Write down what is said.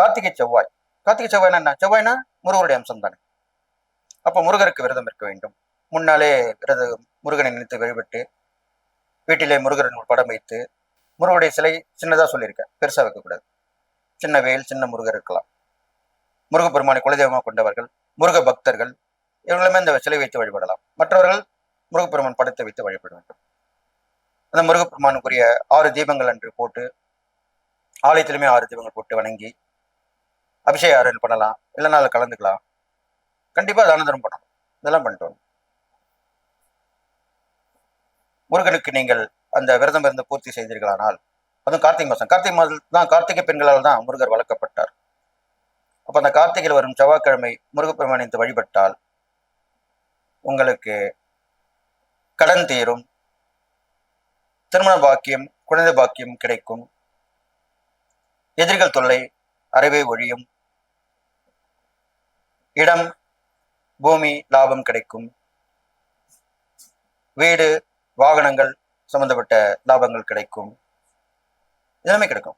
கார்த்திகை செவ்வாய். கார்த்திகை செவ்வாய்னா என்ன? செவ்வாய்னா முருகருடைய அம்சம் தானே அப்போ முருகருக்கு விரதம் இருக்க வேண்டும். முன்னாலே விரத முருகனை நினைத்து வழிபட்டு வீட்டிலே முருகன் படம் வைத்து முருகனுடைய சிலை சின்னதாக சொல்லியிருக்கேன். பெருசாக வைக்கக்கூடாது. சின்ன வேல் சின்ன முருகர் இருக்கலாம். முருகப்பெருமானை குலதெய்வமாக கொண்டவர்கள் முருக பக்தர்கள் இவங்களுமே இந்த சிலை வைத்து வழிபடலாம். மற்றவர்கள் முருகப்பெருமான் படத்தை வைத்து வழிபட வேண்டும். அந்த முருகப்பெருமானுக்குரிய ஆறு தீபங்கள் அன்று போட்டு ஆலயத்திலுமே ஆறு தீபங்கள் போட்டு வணங்கி அபிஷேக ஆறுதல் பண்ணலாம். இல்லைனா அதில் கலந்துக்கலாம். கண்டிப்பாக தானதனம் பண்ணணும். இதெல்லாம் பண்ணிட்டு வரணும். முருகனுக்கு நீங்கள் அந்த விரதம் இருந்து பூர்த்தி செய்தீர்களானால் அதுவும் கார்த்திகை மாதம். கார்த்திகை மாதம் தான் கார்த்திகை பெண்களால் தான் முருகர் வளர்க்கப்பட்டார். அப்போ அந்த கார்த்திகையில் வரும் செவ்வாய்க்கிழமை முருகப்பெருமானித்து வழிபட்டால் உங்களுக்கு கடன் தீரும். திருமண பாக்கியம் குழந்தை பாக்கியம் கிடைக்கும். எதிரிகள் தொல்லை அறவே ஒழியும். இடம் பூமி லாபம் கிடைக்கும். வீடு வாகனங்கள் சம்பந்தப்பட்ட லாபங்கள் கிடைக்கும். எல்லாமே கிடைக்கும்.